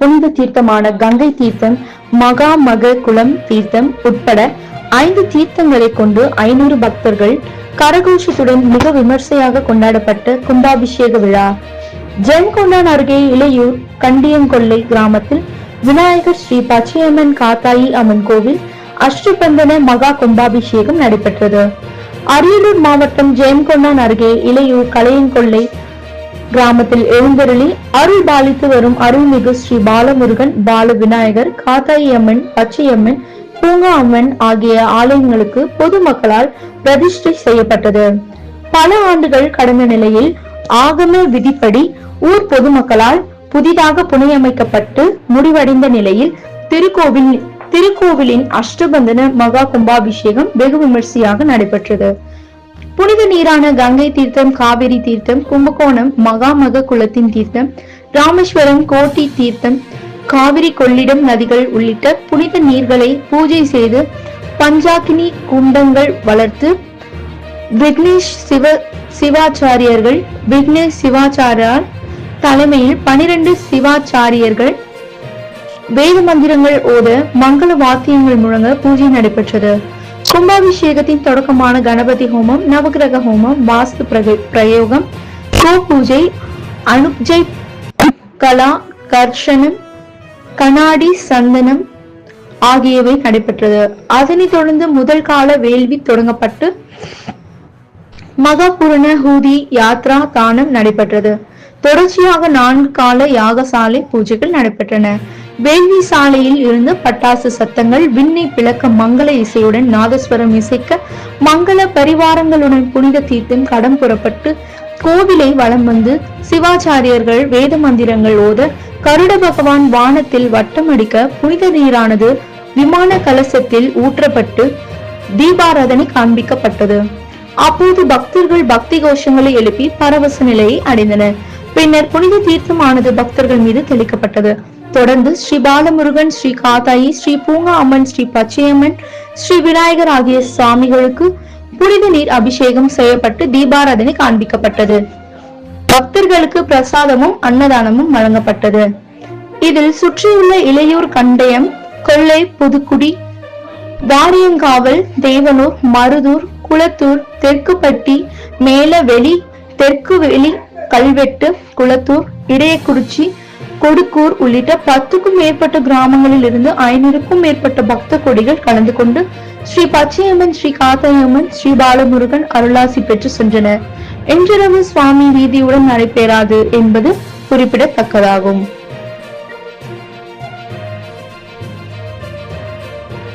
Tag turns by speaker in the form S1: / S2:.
S1: புனித தீர்த்தமான கங்கை தீர்த்தம் மகா மக குளம் தீர்த்தம் உட்பட ஐந்து தீர்த்தங்களை கொண்டு ஐநூறு பக்தர்கள் கரகோஷத்துடன் மிக விமர்சையாக கொண்டாடப்பட்ட கும்பாபிஷேக விழா. ஜென்கொண்டான் அருகே இளையூர் கண்டியங்கொல்லை கிராமத்தில் விநாயகர் ஸ்ரீ பச்சையம்மன் காத்தாயி அம்மன் கோவில் அஷ்டபந்தன மகா கும்பாபிஷேகம் நடைபெற்றது. அரியலூர் மாவட்டம் ஜெயம்கொண்டான் அருகே இளையூர் கலையங்கொல்லை கிராமத்தில் எழுந்தருளி அருள் பாலித்து வரும் அருள்மிகு ஸ்ரீ பாலமுருகன் பால விநாயகர் காத்தாயி அம்மன் பச்சையம்மன் பூங்கா அம்மன் ஆகிய ஆலயங்களுக்கு பொதுமக்களால் பிரதிஷ்டை செய்யப்பட்டது. பல ஆண்டுகள் கடந்த நிலையில் ஆகம விதிப்படி ஊர் பொதுமக்களால் புதிதாக புனையமைக்கப்பட்டு முடிவடைந்த நிலையில் திருக்கோவில் திருக்கோவிலின் அஷ்டபந்தன மகா கும்பாபிஷேகம் வெகு விமர்சையாக நடைபெற்றது. புனித நீரான கங்கை தீர்த்தம் காவிரி தீர்த்தம் கும்பகோணம் மகாமக குளத்தின் தீர்த்தம் ராமேஸ்வரம் கோட்டி தீர்த்தம் காவிரி கொள்ளிடம் நதிகள் உள்ளிட்ட புனித நீர்களை பூஜை செய்து பஞ்சாக்கினி குண்டங்கள் வளர்த்து விக்னேஷ் சிவ சிவாச்சாரியர்கள் விக்னேஷ் சிவாச்சாரியார் தலைமையில் பனிரெண்டு சிவாச்சாரியர்கள் வேத மந்திரங்கள் ஓத மங்கள வாத்தியங்கள் முழங்க பூஜை நடைபெற்றது. கும்பாபிஷேகத்தின் தொடக்கமான கணபதி ஹோமம் நவகிரக ஹோமம் வாஸ்து பிரயோகம் கோ பூஜை அனுப்ஜை கலா கர்ஷனம் கண்ணாடி சந்தனம் ஆகியவை நடைபெற்றது. அதனைத் தொடர்ந்து முதல் கால வேள்வி தொடங்கப்பட்டு மகாபூரண ஹூதி யாத்ரா தானம் நடைபெற்றது. தொடர்ச்சியாக நான்கு கால யாகசாலை பூஜைகள் நடைபெற்றன. வேள்வி சாலையில் இருந்து பட்டாசு சத்தங்கள் விண்ணை பிளக்க மங்கள இசையுடன் நாதஸ்வரம் இசைக்க மங்கள பரிவாரங்களுடன் புனித தீர்த்தம் கடம் புறப்பட்டு கோவிலை வலம் வந்து சிவாச்சாரியர்கள் வேத மந்திரங்கள் ஓத கருட பகவான் வானத்தில் வட்டம் அடிக்க புனித நீரானது விமான கலசத்தில் ஊற்றப்பட்டு தீபாராதனை காண்பிக்கப்பட்டது. அப்போது பக்தர்கள் பக்தி கோஷங்களை எழுப்பி பரவச நிலையை அடைந்தனர். பின்னர் புனித தீர்த்தமானது பக்தர்கள் மீது தெளிக்கப்பட்டது. தொடர்ந்து ஸ்ரீ பாலமுருகன் ஸ்ரீ காத்தாயி ஸ்ரீ பூங்கா அம்மன் ஸ்ரீ பச்சையம்மன் ஸ்ரீ விநாயகர் ஆகிய சுவாமிகளுக்கு புனித நீர் அபிஷேகம் செய்யப்பட்டு தீபாராதனை காண்பிக்கப்பட்டது. பக்தர்களுக்கு பிரசாதமும் அன்னதானமும் வழங்கப்பட்டது. இதில் சுற்றியுள்ள இளையூர் கண்டயம் கொள்ளை புதுக்குடி வாரியங்காவல் தேவனூர் மருதூர் குளத்தூர் தெற்குப்பட்டி மேலவெளி தெற்கு வெளி கல்வெட்டு குளத்தூர் இடையக்குறிச்சி கொடுக்கூர் உள்ளிட்ட பத்துக்கும் மேற்பட்ட கிராமங்களில் இருந்து ஐநூறுக்கும் மேற்பட்ட பக்த கொடிகள் கலந்து கொண்டு ஸ்ரீ பச்சையம்மன் ஸ்ரீ காத்தையம்மன் ஸ்ரீ பாலமுருகன் அருளாசி பெற்று சென்றனர் இன்றிரவு சுவாமி வீதியுடன் நடைபெறாது என்பது குறிப்பிடத்தக்கதாகும்.